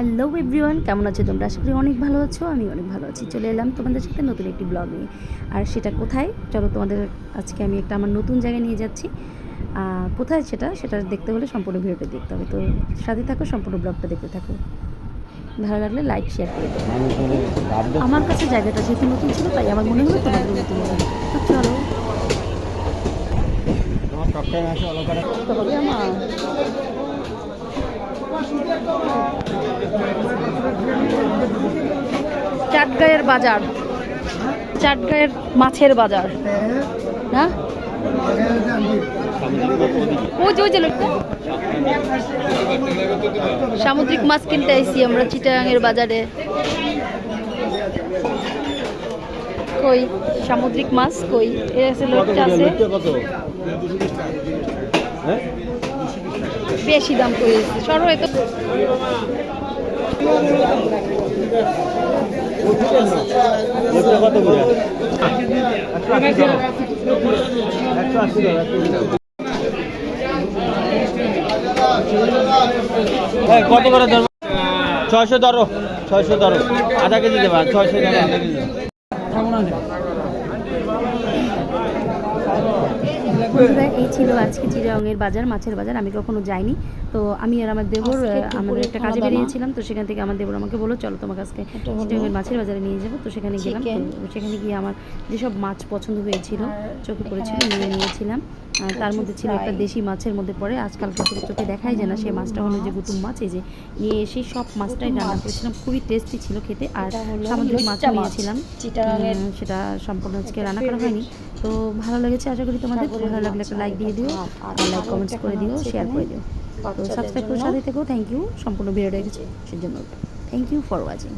Hello everyone কেমন আছো তোমরা? আশা করি অনেক ভালো আছো আমি অনেক ভালো আছি। চলে এলাম তোমাদের সাথে নতুন একটি ব্লগ নিয়ে আর সেটা কোথায়? চলো তোমাদের আজকে আমি একটা আমার নতুন জায়গায় নিয়ে যাচ্ছি। কোথায় সেটা? সেটা দেখতে হলে সম্পূর্ণ ভিডিওটা দেখতে হবে। তো সাথে থাকো সম্পূর্ণ ব্লগটা দেখতে থাকো। ভালো লাগলে লাইক শেয়ার করে দেবো আমার কাছে জায়গাটা যেহেতু নতুন ছিল তাই আমার মনে হলো তোমাদের নতুন তো চলো। আমার। চাটগাঁয়ের বাজার। চাটগাঁয়ের মাছের বাজার। না? ওই যে ওই যে লোকটা। সামুদ্রিক মাছ কিনতে আইসি আমরা চিটাগাঙের বাজারে। কই? সামুদ্রিক মাছ কই? এর আছে লোকটা আছে। বেশি দাম কই? সরো কত করে ধরবো? ছয়শো ধরো ছয়শো ধরো। আধা কেজি দেবা ছয়শো আধা কেজি। বন্ধুরা এই ছিল আজকে চিরাঙের বাজার মাছের বাজার। আমি কখনো যাইনি। তো আমি আর আমার দেবর আমাদের একটা কাজে বেরিয়েছিলাম। তো সেখান থেকে আমার দেবর আমাকে বলল চলো তোমাকে আজকে এটা মাছের বাজারে নিয়ে যাব। তো সেখানে গেলাম। সেখানে গিয়ে আমার যেসব মাছ পছন্দ হয়েছিল চোখে পড়েছিল নিয়ে নিয়েছিলাম। তার মধ্যে ছিল একটা দেশি মাছের মধ্যে পড়ে। আজকাল চোখে চোখে দেখাই যায় না সেই মাছটা হলো যে গুতুম মাছ। এই যে নিয়ে এসে সব মাছটাই রান্না করেছিলাম। খুবই টেস্টি ছিল খেতে। আর সামুদ্রিক মাছ। নিয়েছিলাম। সেটা সম্পূর্ণ আজকে রান্না করা হয়নি। তো ভালো লেগেছে আশা করি তোমাদের ভালো লাগলে। একটা লাইক দিয়ে দিও আর আর লাইক কমেন্টস করে দিও শেয়ার করে দিও। তো বাচ্চাদের সাবস্ক্রাইব করে সাথে থেকেও থ্যাংক ইউ সম্পূর্ণ ভিডিওটা দেখেছি সেজন্য। Thank you for watching